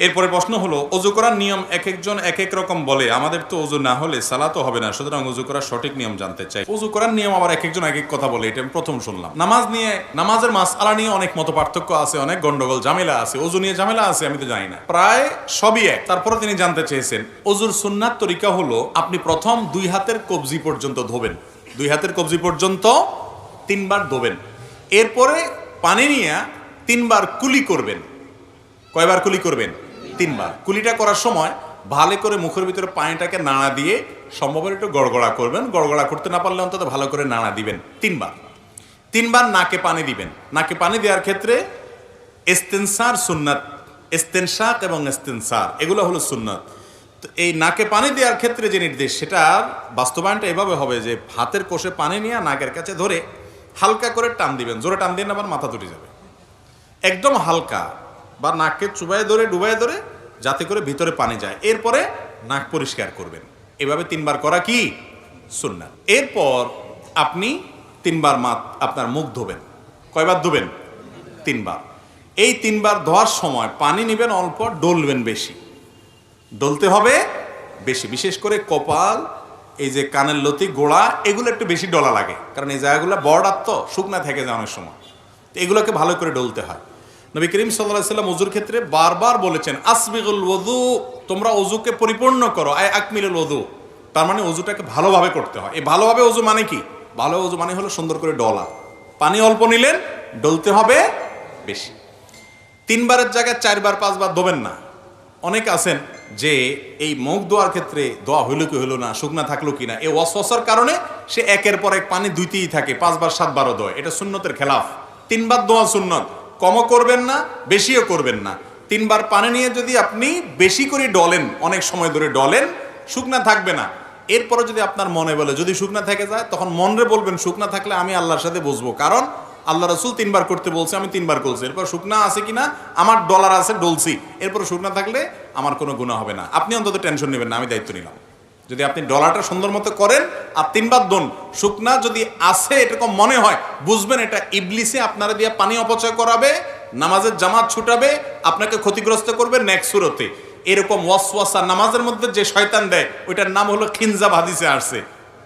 এরপরে প্রশ্ন হলো, অজু করার নিয়ম এক একজন এক এক রকম বলে, আমাদের তো অজু না হলে সালাতো হবে না, সুতরাং অজু করার সঠিক নিয়ম জানতে চাই। অজু করার নিয়ম আবার এক একজন এক এক কথা বলে, এটা আমি প্রথম শুনলাম। নামাজ নিয়ে, নামাজের মাসআলা নিয়ে অনেক মত পার্থক্য আছে, অনেক গন্ডগোল, ঝামেলা আছে, অজু নিয়ে ঝামেলা আছে, আমি তো জানি না। প্রায় সবই এক। তারপরে তিনি জানতে চেয়েছেন, অজুর সুন্নাত তরিকা হলো, আপনি প্রথম দুই হাতের কবজি পর্যন্ত ধোবেন। দুই হাতের কবজি পর্যন্ত তিনবার ধোবেন। এরপরে পানি নিয়ে তিনবার কুলি করবেন। কয়বার কুলি করবেন? তিনবার। কুলিটা করার সময় ভালো করে মুখের ভিতরে পানিটাকে নাড়া দিয়ে সম্ভব একটু গড়গড়া করবেন। গড়গড়া করতে না পারলে অন্তত ভালো করে নাড়া দিবেন। তিনবার। তিনবার নাকে পানি দিবেন। নাকে পানি দেওয়ার ক্ষেত্রে এস্তেনসার সুন্নাত এস্তেনশাক এবং এস্তেনসার এগুলো হলো সুন্নাত। তো এই নাকে পানি দেওয়ার ক্ষেত্রে যে নির্দেশ, সেটার বাস্তবায়নটা এভাবে হবে যে হাতের কোষে পানি নিয়ে নাকের কাছে ধরে হালকা করে টান দিবেন। জোরে টান দিন আবার মাথা তুলে যাবে। একদম হালকা। বা নাককে চুবায় ধরে, ডুবায় ধরে যাতে করে ভিতরে পানি যায়। এরপরে নাক পরিষ্কার করবেন। এভাবে তিনবার করা কি? সুন্নাত। এরপর আপনি তিনবার মাত আপনার মুখ ধোবেন। কয়বার ধোবেন? তিনবার। এই তিনবার ধোয়ার সময় পানি নেবেন অল্প, ডলবেন বেশি। ডলতে হবে বেশি। বিশেষ করে কপাল, এই যে কানের লতি, গোড়া, এগুলো একটু বেশি ডলা লাগে। কারণ এই জায়গাগুলো বর্ডার তো, শুকনা থেকে যায় অনেক সময়। এগুলোকে ভালো করে ডলতে হয়। নবী করিম সাল্লাহ সাল্লাম অজুর ক্ষেত্রে বারবার বলেছেন, আসবিগুল ওদু তোমরা অজুকে পরিপূর্ণ করো আয় আকমিলুল ওদু তার মানে অজুটাকে ভালোভাবে করতে হয়। এই ভালোভাবে অজু মানে কি? ভালো অজু মানে হলো সুন্দর করে ডলা। পানি অল্প নিলেন, ডলতে হবে বেশি। তিনবারের জায়গায় চারবার, পাঁচবার দোবেন না। অনেক আছেন যে এই মুখ দোয়ার ক্ষেত্রে দোয়া হইল কি হইল না, শুকনা থাকল কি না, এই অস্বসার কারণে সে একের পর এক পানি দুইতেই থাকে, পাঁচবার, সাতবারও দোয়। এটা সুন্নতের খেলাফ। তিনবার দোয়া সুন্নত। কমও করবেন না, বেশিও করবেন না। তিনবার পানি নিয়ে যদি আপনি বেশি করে ডলেন, অনেক সময় ধরে ডলেন, শুকনা থাকবে না। এরপরে যদি আপনার মনে বলে, যদি শুকনা থেকে যায়, তখন মনরে বলবেন, শুকনা থাকলে আমি আল্লাহর সাথে বসবো। কারণ আল্লাহ রসুল তিনবার করতে বলছে, আমি তিনবার করছি। এরপর শুকনা আছে কিনা, আমার ডলার আছে, ডলছি। এরপর শুকনা থাকলে আমার কোনো গুণা হবে না। আপনি অন্তত টেনশন নেবেন না, আমি দায়িত্ব নিলাম। যদি আপনি ডলারটা সুন্দর মতো করেন আর তিনবার দোন, শুকনা যদি আছে এরকম মনে হয়, বুঝবেন এটা ইবলিসে আপনারা দিয়ে পানি অপচয় করাবে, নামাজের জামাত ছুটাবে, আপনাকে ক্ষতিগ্রস্ত করবে নেক্সট সুরতে। এরকম ওয়াসওয়াসা নামাজের মধ্যে যে শয়তান দেয়, ওইটার নাম হলো খিনজাব হাদিসে আসছে।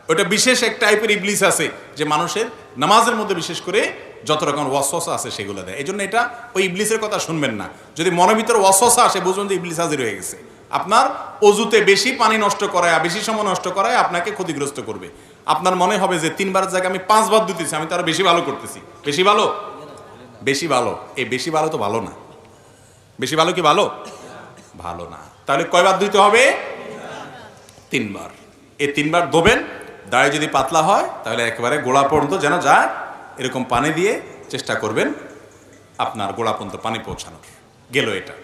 ওইটা বিশেষ এক টাইপের ইবলিস আছে, যে মানুষের নামাজের মধ্যে বিশেষ করে যত রকম ওয়াসওয়াসা আছে সেগুলো দেয়। এই জন্য এটা ওই ইবলিসের কথা শুনবেন না। যদি মনের ভিতরে ওয়াসওয়াসা আসে, বুঝবেন যে ইবলিস হাজির হয়ে গেছে। আপনার অজুতে বেশি পানি নষ্ট করায়, বেশি সময় নষ্ট করায় আপনাকে ক্ষতিগ্রস্ত করবে। আপনার মনে হবে যে তিনবার জায়গায় আমি পাঁচবার দিতেছি আমি তারা বেশি ভালো করতেছি। বেশি ভালো? বেশি ভালো। এই বেশি ভালো তো ভালো না। বেশি ভালো কি ভালো? ভালো না। তাহলে কয়বার দিতে হবে? তিনবার। এই তিনবার ধোবেন দাড়ি যদি পাতলা হয়, তাহলে একেবারে গোড়া পর্যন্ত যেন যায়, এরকম পানি দিয়ে চেষ্টা করবেন আপনার গোড়া পর্যন্ত পানি পৌঁছানোর। গেল এটা।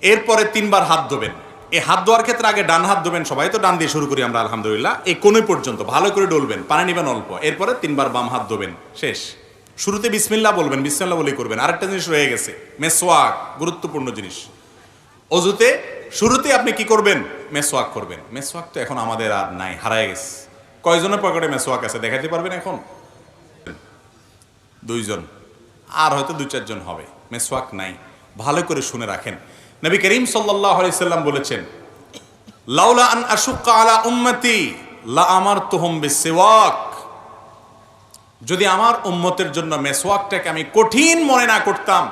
এরপরে তিনবার হাত ধোবেন। এই হাত ধোয়ার ক্ষেত্রে আগে ডান হাত ধোবেন সবাই। তো ডান দিয়ে শুরু করি আমরা, আলহামদুলিল্লাহ। এই কোণে পর্যন্ত ভালো করে ডলবেন, পানি নেবেন অল্প। এরপরে তিনবার বাম হাত ধোবেন। শেষ। শুরুতে বিসমিল্লা বলবেন বিসমিল্লা বলেই করবেন। আরেকটা জিনিস রয়ে গেছে মেসোয়াক গুরুত্বপূর্ণ জিনিস। অজুতে, শুরুতে আপনি কি করবেন? মেসোয়াক করবেন। মেসোয়াক তো এখন আমাদের আর নাই, হারায় গেছে। কয়জনের পকেটে মেসোয়াক আছে দেখাতে পারবেন এখন? দুইজন। আর হয়তো দুই চারজন হবে। মেসোয়াক নাই। ভালো করে শুনে রাখেন। নবী করিম সাল্লাম বলেছেন, লাউলা আন আশুক্কা আলা উম্মতি, লা আমার তোহম বিসওয়াক। যদি আমার উম্মতের জন্য মেসওয়াকটাকে আমি কঠিন মনে না করতাম,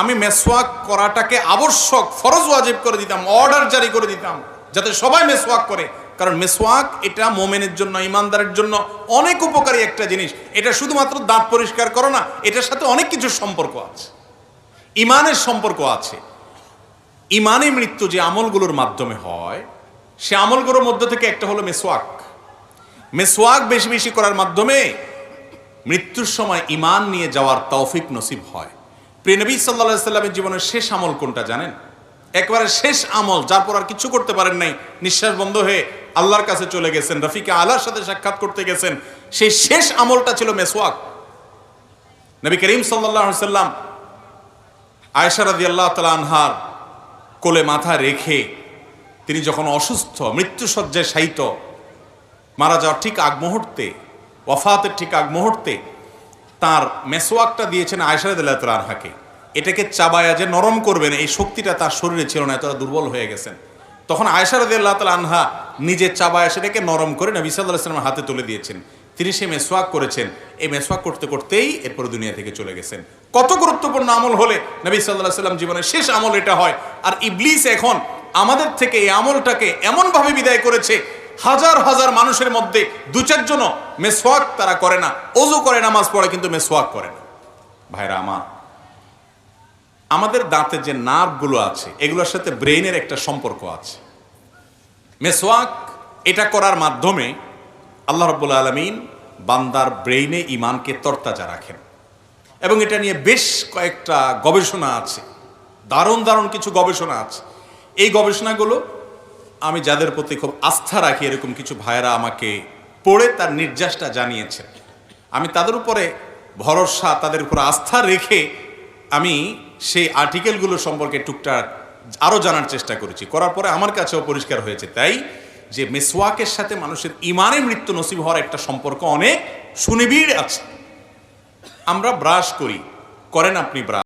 আমি মেসওয়াক করাটাকে আবশ্যক, ফরজ ওয়াজিব করে দিতাম, অর্ডার জারি করে দিতাম, যাতে সবাই মেসওয়াক করে। কারণ মেসওয়াক এটা মোমেনের জন্য, ইমানদারের জন্য অনেক উপকারী একটা জিনিস। এটা শুধুমাত্র দাঁত পরিষ্কার করো না, এটার সাথে অনেক কিছু সম্পর্ক আছে। ইমানের সম্পর্ক আছে। ইমানে মৃত্যু যে আমলগুলোর মাধ্যমে হয়, সে আমলগুলোর মধ্যে থেকে একটা হলো মেসওয়াক। মেসওয়াক বেশি বেশি করার মাধ্যমে মৃত্যুর সময় ইমান নিয়ে যাওয়ার তৌফিক নসিব হয়। প্রিয়নবী সাল্লা সাল্লামের জীবনের শেষ আমল কোনটা জানেন? একবারে শেষ আমল, যার পর আর কিছু করতে পারেন নাই, নিঃশ্বাস বন্ধ হয়ে আল্লাহর কাছে চলে গেছেন, রফিকে আল্লাহর সাথে সাক্ষাৎ করতে গেছেন। সেই শেষ আমলটা ছিল মেসওয়াক। নবী করিম সাল্লাহ সাল্লাম আয়সারাদি আল্লাহ তালা আনহার কোলে মাথা রেখে তিনি যখন অসুস্থ মৃত্যুসজ্জায় শায়িত, মারা যাওয়ার ঠিক আগ মুহূর্তে ওয়াফাতের ঠিক আগ মুহূর্তে তার মেসোয়াকটা দিয়েছেন আয়সারদুল্লাহ আনহাকে এটাকে চাবায়া যে নরম করবেন, এই শক্তিটা তার শরীরে ছিল না, এতটা দুর্বল হয়ে গেছেন। তখন আয়সা রদি আল্লাহ তালা আনহা নিজে চাবায়া সেটাকে নরম করে নবী সাল্লাহ হাতে তুলে দিয়েছেন। তিনি সে মেসওয়াক করেছেন। এই মেসওয়াক করতে করতেই এরপর দুনিয়া থেকে চলে গেছেন। কত গুরুত্বপূর্ণ আমল হলে নবী সাল্লাহ সাল্লাম জীবনের শেষ আমল এটা হয়। আর ইবলিস এখন আমাদের থেকে এই আমলটাকে এমনভাবে বিদায় করেছে, হাজার হাজার মানুষের মধ্যে দু চারজনও মেসওয়াক তারা করে না। অজু করে, নামাজ পড়ে, কিন্তু মেসওয়াক করে না। ভাইরা আমার, আমাদের দাঁতের যে নার্ভগুলো আছে, এগুলোর সাথে ব্রেইনের একটা সম্পর্ক আছে। মেসওয়াক এটা করার মাধ্যমে আল্লাহ রব্বুল আলমিন বান্দার ব্রেইনে ইমানকে তরতাজা রাখেন। এবং এটা নিয়ে বেশ কয়েকটা গবেষণা আছে। দারুণ দারুণ কিছু গবেষণা আছে। এই গবেষণাগুলো আমি যাদের প্রতি খুব আস্থা রাখি, এরকম কিছু ভাইয়েরা আমাকে পড়ে তার নির্যাসটা জানিয়েছেন। আমি তাদের উপরে ভরসা, তাদের উপর আস্থা রেখে আমি সেই আর্টিকেলগুলো সম্পর্কে টুকটাক আরও জানার চেষ্টা করেছি। করার পরে আমার কাছেও পরিষ্কার হয়েছে। তাই যে মেসওয়াকের সাথে মানুষের ইমানে মৃত্যু নসিব হওয়ার একটা সম্পর্ক অনেক সুনিবিড় আছে। আমরা ব্রাশ করি। করেন আপনি ব্রাশ।